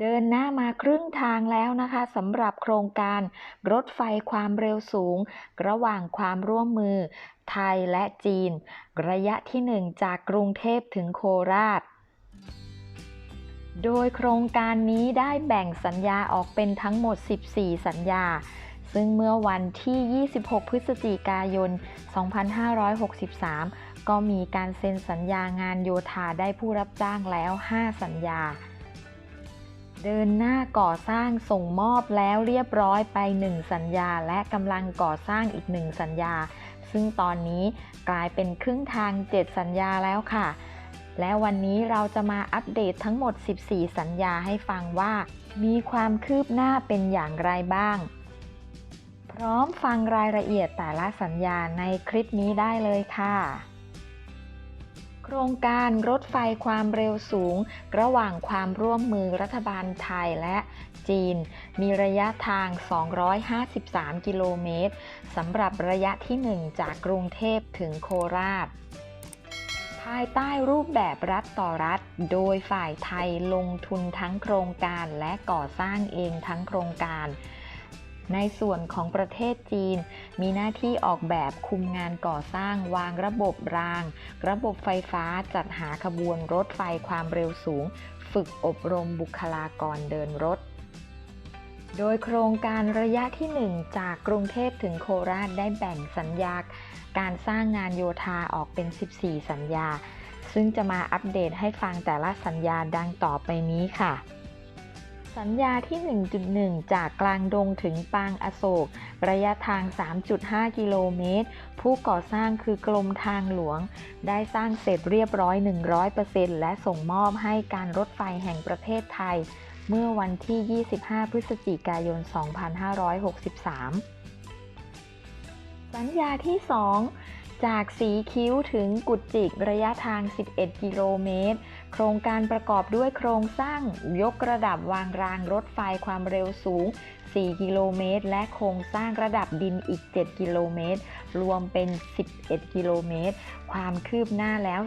เดินหน้ามาครึ่งทางแล้วนะคะสำหรับโครงการรถไฟความเร็วสูง ระหว่างความร่วมมือ ไทยและจีน ระยะที่ 1 จากกรุงเทพถึงโคราช โดยโครงการนี้ได้แบ่งสัญญาออกเป็นทั้งหมด 14 สัญญา ซึ่งเมื่อวันที่ 26 พฤศจิกายน 2563 ก็มีการเซ็นสัญญางานโยธาได้ผู้รับจ้างแล้ว 5 สัญญา เดินหน้าก่อสร้างส่งมอบแล้วเรียบร้อยไป 1 สัญญา และกำลังก่อสร้างอีก 1 สัญญา ซึ่งตอนนี้กลายเป็นครึ่งทาง 7 สัญญาแล้วค่ะ และวันนี้เราจะมาอัปเดตทั้งหมด 14 สัญญาให้ฟังว่า มีความคืบหน้าเป็นอย่างไรบ้าง พร้อมฟังรายละเอียดแต่ละสัญญาในคลิปนี้ได้เลยค่ะ โครงการรถไฟความเร็วสูง ระหว่างความร่วมมือรัฐบาลไทยและจีน มีระยะทาง 253 กิโลเมตรสำหรับระยะที่ 1 จากกรุงเทพถึงโคราช ภายใต้รูปแบบรัฐต่อรัฐ โดยฝ่ายไทยลงทุนทั้งโครงการและก่อสร้างเองทั้งโครงการ ในส่วนของประเทศจีน มีหน้าที่ออกแบบคุมงานก่อสร้างวางระบบราง ระบบไฟฟ้าจัดหาขบวนรถไฟความเร็วสูง ฝึกอบรมบุคลากรเดินรถ โดยโครงการระยะที่ 1 จากกรุงเทพถึงโคราชได้แบ่งสัญญา การสร้างงานโยธาออกเป็น 14 สัญญา ซึ่งจะมาอัปเดตให้ฟังแต่ละสัญญาดังต่อไปนี้ค่ะ สัญญาที่ 1.1 จากกลางดงถึงปางอโศก ระยะทาง 3.5 กิโลเมตร ผู้ก่อสร้างคือกรมทางหลวง ได้สร้างเสร็จเรียบร้อย 100%และส่งมอบให้การรถไฟแห่งประเทศไทย เมื่อวันที่ 25 พฤศจิกายน 2563 สัญญาที่ 2 จากสีคิ้วถึงกุดจิกระยะทาง 11 กิโลเมตร โครงการประกอบด้วยโครงสร้างยกระดับวางรางรถไฟความเร็วสูง 4 กิโลเมตร และโครงสร้างระดับดินอีก 7 กิโลเมตร รวมเป็น 11 กิโลเมตร ความคืบหน้าแล้ว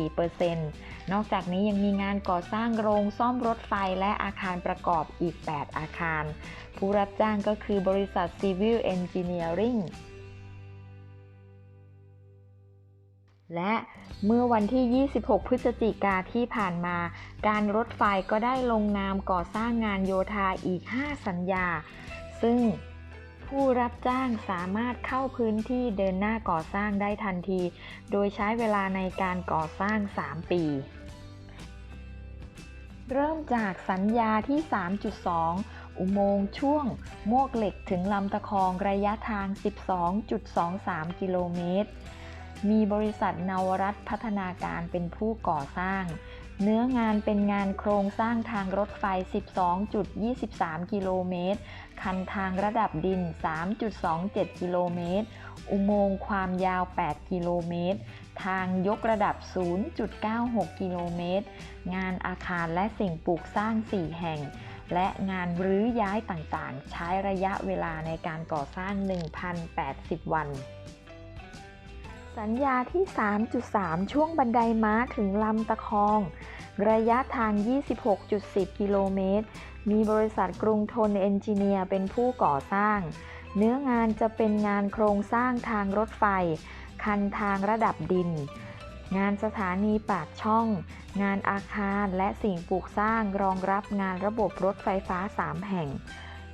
44%นอกจากนี้ยังมีงานก่อสร้างโรงซ่อมรถไฟและอาคารประกอบอีก 8 อาคาร ผู้รับจ้างก็คือบริษัท Civil Engineering และเมื่อวันที่ 26 พฤศจิกาที่ผ่านมา การรถไฟก็ได้ลงนามก่อสร้างงานโยธาอีก 5 สัญญา ซึ่งผู้รับจ้างสามารถเข้าพื้นที่เดินหน้าก่อสร้างได้ทันที โดยใช้เวลาในการก่อสร้าง 3 ปี เริ่มจากสัญญาที่ 3.2 อุโมงค์ช่วงมวกเหล็กถึงลำตะคองระยะทาง 12.23 กิโลเมตร มีบริษัทนวรัฐพัฒนาการเป็นผู้ก่อสร้าง เนื้องานเป็นงานโครงสร้างทางรถไฟ 12.23 กิโลเมตร คันทางระดับดิน 3.27 กิโลเมตร อุโมงค์ความยาว 8 กิโลเมตร ทางยกระดับ 0.96 กิโลเมตร งานอาคารและสิ่งปลูกสร้าง 4 แห่งและงานรื้อย้ายต่างๆ ใช้ระยะเวลาในการก่อสร้าง 1,080 วัน สัญญาที่ 3.3 ช่วงบันไดม้าถึงลำตะคอง ระยะทาง 26.10 กิโลเมตร มีบริษัทกรุงทนเอนจิเนียร์เป็นผู้ก่อสร้าง เนื้องานจะเป็นงานโครงสร้างทางรถไฟ คันทางระดับดิน งานสถานีปากช่อง งานอาคารและสิ่งปลูกสร้างรองรับงานระบบรถไฟฟ้า 3 แห่ง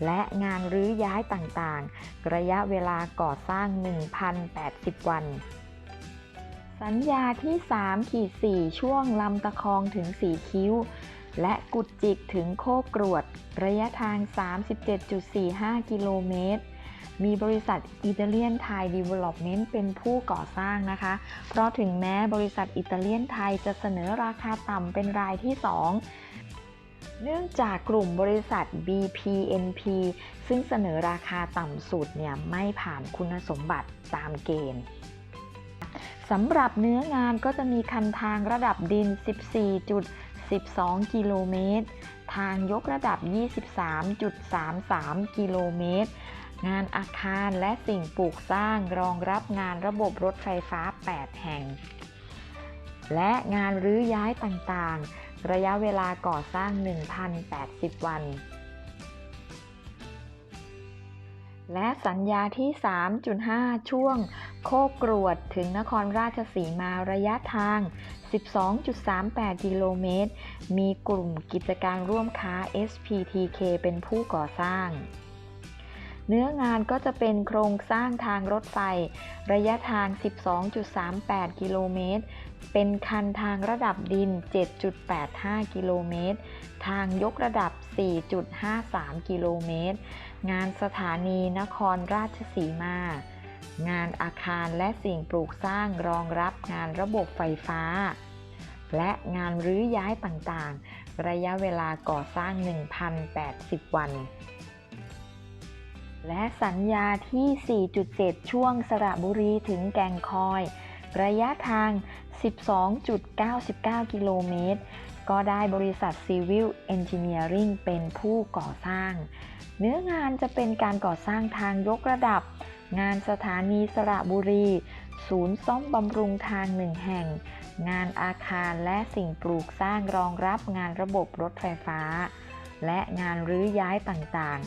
และงานรื้อย้ายต่างๆ ระยะเวลาก่อสร้าง 1,080 วัน สัญญาที่3ขีด4ช่วงลำตะคองถึงสีคิ้ว และกุดจิกถึงโคกกรวด ระยะทาง 37.45 กิโลเมตร มีบริษัทอิตาเลียนไทยดีเวล็อปเมนต์เป็นผู้ก่อสร้างนะคะ เพราะถึงแม้บริษัทอิตาเลียนไทยจะเสนอราคาต่ำเป็นรายที่ 2เนื่องจากกลุ่มบริษัท BPNP ซึ่งเสนอราคาต่ำสุดเนี่ยไม่ผ่านคุณสมบัติตามเกณฑ์ สำหรับเนื้องานก็จะมีคันทางระดับดิน 14.12 กิโลเมตร ทางยกระดับ 23.33 กิโลเมตร งานอาคารและสิ่งปลูกสร้างรองรับงานระบบรถไฟฟ้า 8 แห่ง และงานรื้อย้ายต่างๆ ระยะเวลาก่อสร้าง 1,080 วัน และสัญญาที่ 3.5 ช่วง โคกรวดถึงนครราชสีมาระยะทาง 12.38 กิโลเมตร มีกลุ่มกิจการร่วมค้า SPTK เป็นผู้ก่อสร้าง เนื้องานก็จะเป็นโครงสร้างทางรถไฟ ระยะทาง 12.38 กิโลเมตร เป็นคันทางระดับดิน 7.85 กิโลเมตร ทางยกระดับ 4.53 กิโลเมตร งานสถานีนครราชสีมา งานอาคารและสิ่งปลูกสร้างรองรับงานระบบไฟฟ้า และงานรื้อย้ายต่างๆ ระยะเวลาก่อสร้าง 1,080 วัน และสัญญาที่ 4.7 ช่วงสระบุรีถึงแก่งคอย ระยะทาง 12.99 กิโลเมตร ก็ได้บริษัท Civil Engineering เป็นผู้ก่อสร้าง เนื้องานจะเป็นการก่อสร้างทางยกระดับ งานสถานีสระบุรี ศูนย์ซ่อมบำรุงทางหนึ่งแห่ง งานอาคารและสิ่งปลูกสร้างรองรับงานระบบรถไฟฟ้า และงานรื้อย้ายต่าง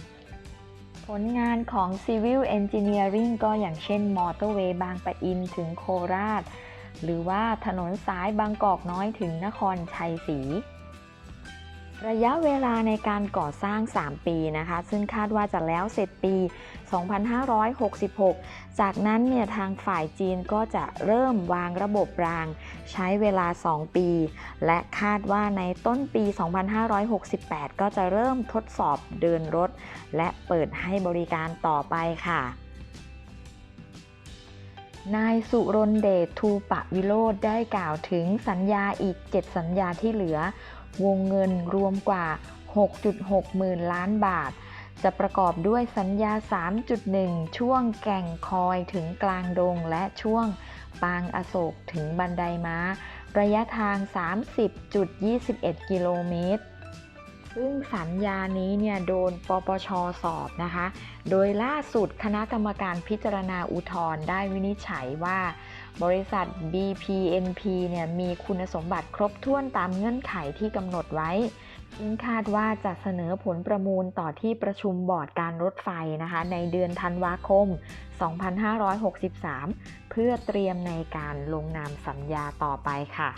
ๆ ผลงานของ Civil Engineering ก็อย่างเช่นมอเตอร์เวย์บางปะอินถึงโคราช หรือว่าถนนสายบางกอกน้อยถึงนครชัยศรี ระยะเวลาในการก่อสร้าง 3 ปีนะคะ ซึ่งคาดว่าจะแล้วเสร็จปี 2566 จากนั้นเนี่ยทางฝ่ายจีนก็จะเริ่มวางระบบราง ใช้เวลา 2 ปี และคาดว่าในต้นปี 2568 ก็จะเริ่มทดสอบเดินรถ และเปิดให้บริการต่อไปค่ะนายสุรนเดชทูปะวิโรธได้กล่าวถึงสัญญาอีก 7 สัญญาที่เหลือ วงเงินรวมกว่า 6.6 หมื่นล้านบาท จะประกอบด้วยสัญญา 3.1 ช่วงแก่งคอยถึงกลางดง และช่วงปางอโศกถึงบันไดม้า ระยะทาง 30.21 กิโลเมตรซึ่งสัญญานี้เนี่ยโดนปปชสอบนะคะ โดยล่าสุดคณะกรรมการพิจารณาอุทธรณ์ได้วินิจฉัยว่า บริษัท BPNP เนี่ยมีคุณสมบัติครบถ้วนตามเงื่อนไขที่กำหนดไว้ซึ่งคาดว่าจะเสนอผลประมูลต่อที่ประชุมบอร์ดการรถไฟนะคะ ในเดือนธันวาคม 2563 เพื่อเตรียมในการลงนามสัญญาต่อไปค่ะ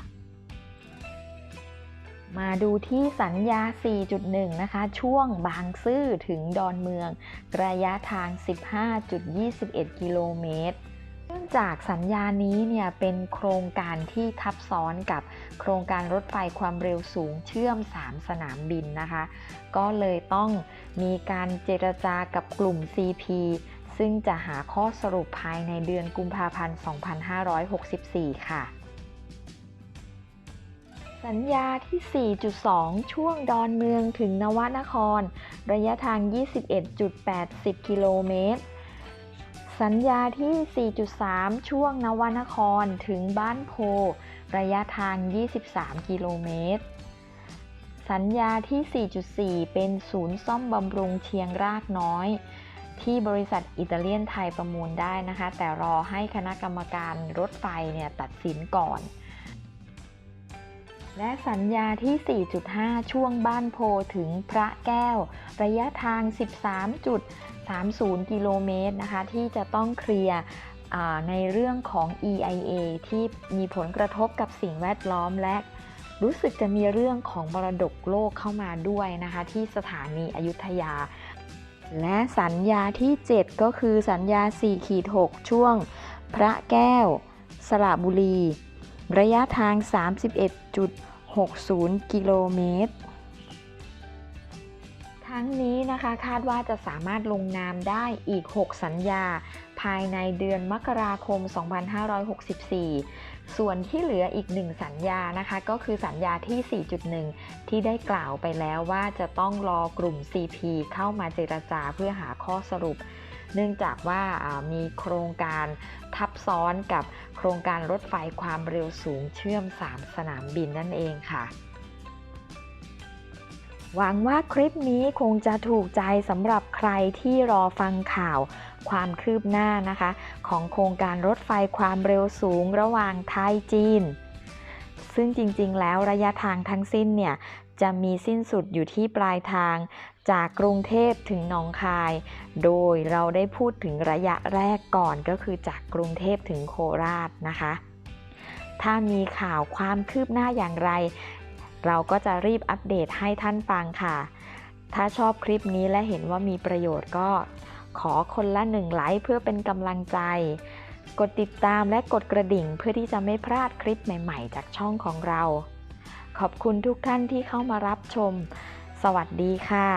มาดูที่สัญญา 4.1 นะคะ ช่วงบางซื่อถึงดอนเมือง ระยะทาง 15.21 กิโลเมตร จากสัญญานี้เนี่ยเป็นโครงการที่ทับซ้อนกับโครงการรถไฟความเร็วสูงเชื่อม 3 สนามบินนะคะ ก็เลยต้องมีการเจรจากับกลุ่ม CP ซึ่งจะหาข้อสรุปภายในเดือนกุมภาพันธ์ 2564 ค่ะ สัญญาที่ 4.2 ช่วงดอนเมืองถึงนวนคร ระยะทาง 21.80 กิโลเมตร สัญญาที่ 4.3 ช่วงนวนครถึงบ้านโพ ระยะทาง 23 กิโลเมตร สัญญาที่ 4.4 เป็นศูนย์ซ่อมบำรุงเชียงรากน้อย ที่บริษัทอิตาเลียนไทยประมูลได้นะคะ แต่รอให้คณะกรรมการรถไฟเนี่ยตัดสินก่อน และสัญญาที่ 4.5 ช่วงบ้านโพถึงพระแก้ว ระยะทาง 30 กิโลเมตรนะคะ ที่จะต้องเคลียร์ในเรื่องของ EIA ที่มีผลกระทบกับสิ่งแวดล้อมและรู้สึกจะมีเรื่องของมรดกโลกเข้ามาด้วยนะคะ ที่สถานีอยุธยา และสัญญาที่ 7 ก็คือสัญญา4ขีด6ช่วง พระแก้ว สระบุรี ระยะทาง 31.60 กิโลเมตร ทั้งนี้นะคะคาดว่าจะสามารถลงนามได้อีก 6 สัญญา ภายในเดือนมกราคม 2564 ส่วนที่เหลืออีก 1 สัญญานะคะก็คือสัญญาที่ 4.1 ที่ได้กล่าวไปแล้วว่าจะต้องรอกลุ่ม CP เข้ามาเจรจาเพื่อหาข้อสรุป เนื่องจากว่ามีโครงการทับซ้อนกับโครงการรถไฟความเร็วสูงเชื่อม 3 สนามบินนั่นเองค่ะ หวังว่าคลิปนี้คงจะถูกใจสำหรับใครที่รอฟังข่าวความคืบหน้านะคะ ของโครงการรถไฟความเร็วสูงระหว่างไทยจีน ซึ่งจริงๆ แล้วระยะทางทั้งสิ้นเนี่ยจะมีสิ้นสุดอยู่ที่ปลายทางจากกรุงเทพถึงหนองคาย โดยเราได้พูดถึงระยะแรกก่อนก็คือจากกรุงเทพถึงโคราชนะคะ ถ้ามีข่าวความคืบหน้าอย่างไร เราก็จะรีบอัปเดตให้ท่านฟังค่ะ ถ้าชอบคลิปนี้และเห็นว่ามีประโยชน์ก็ขอคนละหนึ่งไลค์เพื่อเป็นกำลังใจ กดติดตามและกดกระดิ่งเพื่อที่จะไม่พลาดคลิปใหม่ๆ จากช่องของเรา ขอบคุณทุกท่านที่เข้ามารับชม สวัสดีค่ะ